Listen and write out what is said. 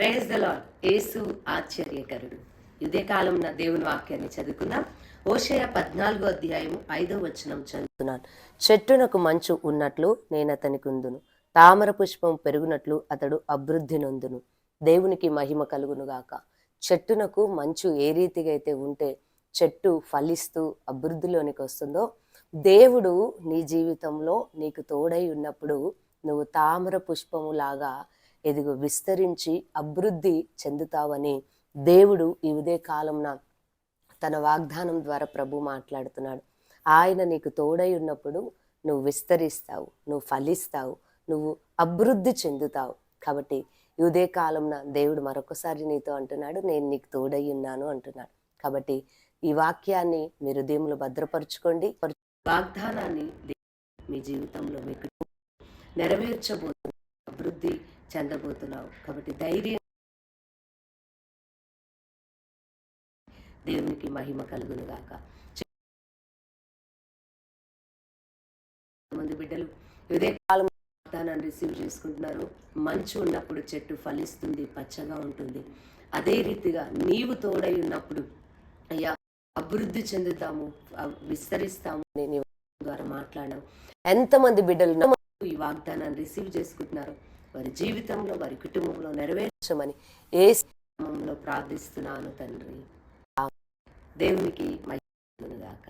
Praise the lord యేసు ఆశ్చర్యకరుడు. ఇదే కాలం నా దేవుని వాక్యాన్ని చదువుకుందాం ఓషయ పద్నాలుగో అధ్యాయం ఐదో వచనం చదువుతున్నాను. చెట్టునకు మంచు ఉన్నట్లు నేను అతనికి ఉందును తామర పుష్పం పెరుగునట్లు అతడు అభివృద్ధి నొందును. దేవునికి మహిమ కలుగును గాక. చెట్టునకు మంచు ఏ రీతిగా అయితే ఉంటే చెట్టు ఫలిస్తూ అభివృద్ధిలోనికి వస్తుందో దేవుడు నీ జీవితంలో నీకు తోడై ఉన్నప్పుడు నువ్వు తామర పుష్పము లాగా ఎదుగు విస్తరించి అభివృద్ధి చెందుతావని దేవుడు ఈ ఉదయ కాలంన తన వాగ్దానం ద్వారా ప్రభు మాట్లాడుతున్నాడు. ఆయన నీకు తోడై ఉన్నప్పుడు నువ్వు విస్తరిస్తావు నువ్వు ఫలిస్తావు నువ్వు అభివృద్ధి చెందుతావు. కాబట్టి ఇదే కాలంన దేవుడు మరొకసారి నీతో అంటున్నాడు నేను నీకు తోడై ఉన్నాను అంటున్నాడు. కాబట్టి ఈ వాక్యాన్ని మీ హృదయంలో భద్రపరచుకోండి. వాగ్దానాన్ని మీ జీవితంలో మీకు నెరవేర్చబోతున్నావు చెందబోతున్నావు. కాబట్టి ధైర్యం దేవునికి మహిమ కలుగునుగాక మంది బిడ్డలు ఇదే కాలం వాగ్దానాన్ని రిసీవ్ చేసుకుంటున్నారు. మంచు ఉన్నప్పుడు చెట్టు ఫలిస్తుంది పచ్చగా ఉంటుంది. అదే రీతిగా నీవు తోడై ఉన్నప్పుడు అయ్యా అభివృద్ధి చెందుతాము విస్తరిస్తాము నేను ద్వారా మాట్లాడాము ఎంతమంది బిడ్డలు ఈ వాగ్దానాన్ని రిసీవ్ చేసుకుంటున్నారు? వారి జీవితంలో వారి కుటుంబంలో నెరవేర్చమని ఏ ప్రార్థిస్తున్నాను తండ్రి. దేవునికి మహిళ గాక.